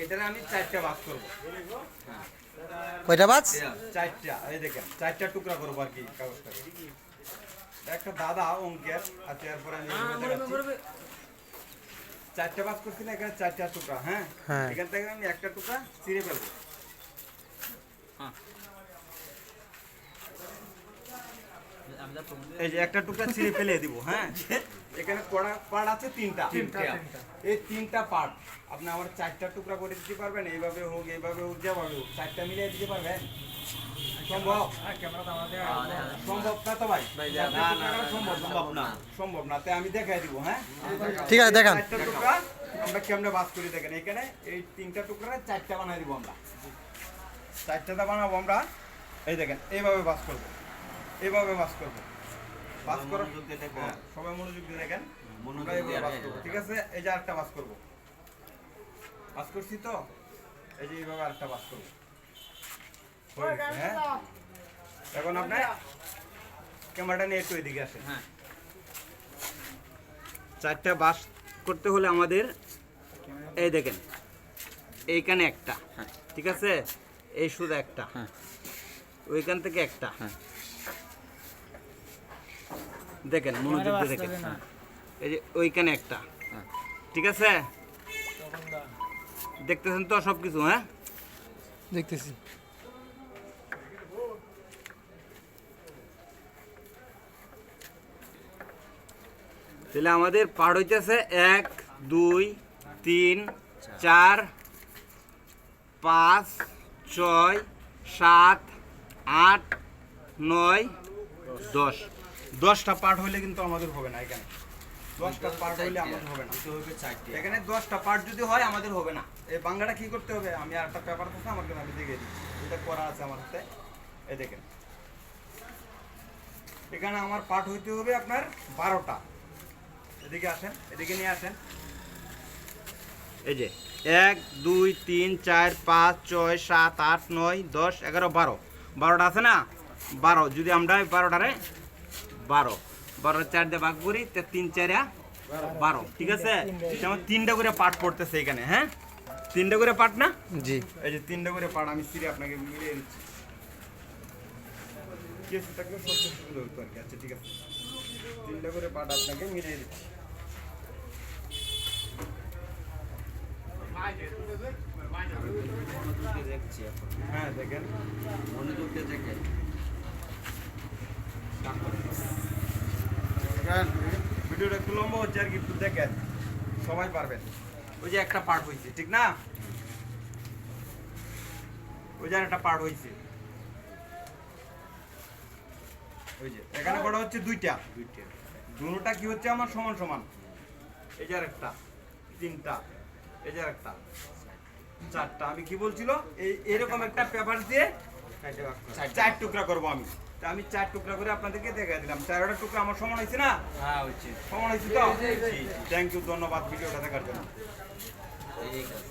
এটারে আমি চারটা ভাগ করব কয়টা বাজ? চারটা। এই দেখেন চারটা টুকরা করব আর কি কাগজটা একটা দাদা অঙ্কের আছে এরপরে আমি এভাবে দেখাচ্ছি। চারটা ভাগ করছি না এখানে চারটা টুকরা হ্যাঁ? হ্যাঁ। এখান থেকে আমি একটা টুকরা ছিঁড়ে ফেলব। আমি যা প্রমাণ এই যে একটা টুকরা ছিঁড়ে ফেলে দিব হ্যাঁ? এখানে কড়া পার্ট আছে তিনটা। এই তিনটা পার্ট আপনি আমার চারটা টুকরা করে দিতে পারবেন এইভাবে হোক এইভাবে হোক যেভাবে হোক চারটা মিলিয়ে দিতে পারবেন সম্ভব? সম্ভব না তো ভাই? চারটা টুকরা করা সম্ভব সম্ভব না। সম্ভব না তাই আমি দেখাই দিব হ্যাঁ? ঠিক আছে, দেখান। চারটা টুকরা আমরা কেমনে বাস করি দেখেন এখানে এই তিনটা টুকরা চারটা বানাই দিব আমরা। চারটাটা বানাবো আমরা এই দেখেন এইভাবে বাস করব। এইভাবে বাস করব। বাস করার। হ্যাঁ, সবাই মনোযোগ দিয়ে দেখেন। ঠিক আছে? এই যে আরেকটা বাস করব। বাস করছি তো? এই যে এইভাবে আরেকটা বাস করব। হ্যাঁ এখন আপনার ক্যামেরাটা নিয়ে একটু এদিকে আসেন। হ্যাঁ। চারটা বাস করতে হলে আমাদের এই দেখেন এইখানে একটা হ্যাঁ। ঠিক আছে? এই শুধু একটা হ্যাঁ। ওইখান থেকে একটা। হ্যাঁ। দেখেন মনোযোগ দিয়ে দেখেন। এই যে ওইখানে একটা। হ্যাঁ। ঠিক আছে? দেখতেছেন তো সব কিছু হ্যাঁ? দেখতেছি। তাহলে আমাদের পার হইতেছে এক দুই তিন চার পাঁচ ছয় সাত আট নয় দশ। দশটা পার্ট হলে কিন্তু আমাদের হবে না এখানে দশটা পার্ট হলে আমাদের হবে না। হবে চারটি এখানে দশটা পার্ট যদি হয় আমাদের হবে না। এই বাংলাটা কি করতে হবে? আমি আর একটা পেপার থাকে আমার কাছে আমি দেখে দিই। এটা করা আছে আমার হাতে। এই দেখেন। এখানে আমার পার্ট হইতে হবে আপনার বারোটা। এদিকে আসেন এদিকে নিয়ে আসেন। এই যে এক দুই তিন চার পাঁচ ছয় সাত আট নয় দশ এগারো বারো। বারোটা আছে না? বারো। যদি আমরা বারোটারে বারো। বারো চার দিয়ে ভাগ করি তে তিন চারা বারো। ঠিক আছে? এটা আমার তিনটা করে পার্ট পড়তেছে এখানে হ্যাঁ? তিনটা করে পার্ট না? জি। এই যে তিনটা করে পার্ট আমি সিরে আপনাকে মিলিয়ে দিচ্ছি। কেসটাকে সবচেয়ে সুন্দর হতো আর কি। আচ্ছা ঠিক আছে। তিনটা করে পার্ট আপনাকে মিলিয়ে দিচ্ছি। মনোযোগ দিয়ে দেখছি এখন হ্যাঁ দেখেন। মনোযোগ দিয়ে দেখে ভিডিওটা একটু লম্বা হচ্ছে আর কি একটু দেখেন। সবাই পারবেন। ওই যে একটা পার্ট হয়েছে ঠিক না? ওই যে একটা পার্ট হয়েছে। ওই যে এখানে কটা হচ্ছে দুইটা। দুইটে। দুটোটা কি হচ্ছে আমার? সমান সমান। এই যে একটা তিনটা। এই যে একটা চারটা। আমি কি বলছিল? এই এরকম একটা পেপার দিয়ে। চার টুকরা করব আমি। আমি চার টুকরা করে আপনাদেরকে দেখা দিলাম। চারটা টুকরা আমার সমান হয়েছে না? হ্যাঁ হচ্ছে সমান হয়েছে তো? থ্যাংক ইউ ধন্যবাদ ভিডিওটা দেখার জন্য।